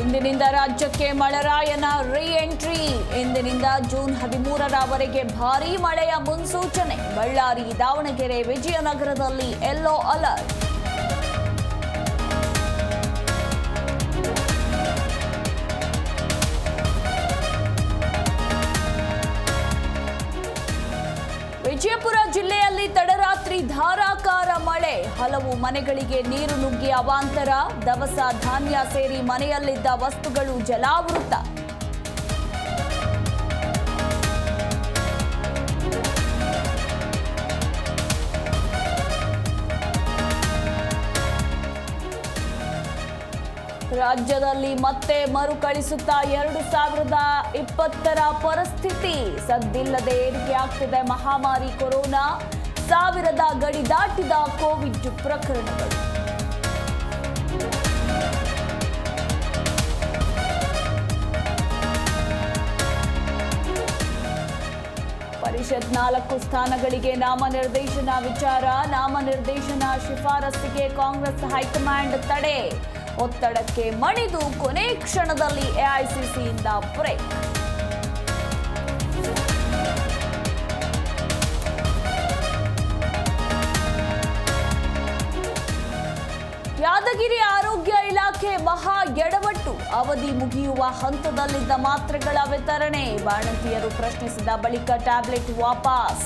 ಇಂದಿನಿಂದ ರಾಜ್ಯಕ್ಕೆ ಮಳೆರಾಯನ ರೀಎಂಟ್ರಿ ಇಂದಿನಿಂದ ಜೂನ್ ಹದಿಮೂರರವರೆಗೆ ಭಾರೀ ಮಳೆಯ ಮುನ್ಸೂಚನೆ. ಬಳ್ಳಾರಿ, ದಾವಣಗೆರೆ, ವಿಜಯನಗರದಲ್ಲಿ ಯೆಲ್ಲೋ ಅಲರ್ಟ್ ವಿಜಯಪುರ ಜಿಲ್ಲೆಯಲ್ಲಿ ತಡರಾತ್ರಿ ಧಾರಾಕಾರ ಹಲವು ಮನೆಗಳಿಗೆ ನೀರು ನುಗ್ಗಿ ಅವಾಂತರ, ದವಸ ಧಾನ್ಯ ಸೇರಿ ಮನೆಯಲ್ಲಿದ್ದ ವಸ್ತುಗಳು ಜಲಾವೃತ. ರಾಜ್ಯದಲ್ಲಿ ಮತ್ತೆ ಮರುಕಳಿಸುತ್ತಾ ಎರಡು ಸಾವಿರದ ಇಪ್ಪತ್ತರ ಪರಿಸ್ಥಿತಿ. ಸದ್ದಿಲ್ಲದೆ ಏರಿಕೆ ಆಗ್ತಿದೆ ಮಹಾಮಾರಿ ಕೊರೋನಾ. ಸಾವಿರದ ಗಡಿ ದಾಟಿದ ಕೋವಿಡ್ ಪ್ರಕರಣಗಳು. ಪರಿಷತ್ ನಾಲ್ಕು ಸ್ಥಾನಗಳಿಗೆ ನಾಮನಿರ್ದೇಶನ ವಿಚಾರ, ನಾಮನಿರ್ದೇಶನ ಶಿಫಾರಸ್ಸಿಗೆ ಕಾಂಗ್ರೆಸ್ ಹೈಕಮಾಂಡ್ ತಡೆ. ಒತ್ತಡಕ್ಕೆ ಮಣಿದು ಕೊನೆ ಕ್ಷಣದಲ್ಲಿ ಎಐಸಿಸಿಯಿಂದ ಬ್ರೇಕ್. ಯಾದಗಿರಿ ಆರೋಗ್ಯ ಇಲಾಖೆ ಮಹಾ ಎಡವಟ್ಟು. ಅವಧಿ ಮುಗಿಯುವ ಹಂತದಲ್ಲಿದ್ದ ಮಾತ್ರೆಗಳ ವಿತರಣೆ. ಬಾಣಂತಿಯರು ಪ್ರಶ್ನಿಸಿದ ಬಳಿಕ ಟ್ಯಾಬ್ಲೆಟ್ ವಾಪಸ್.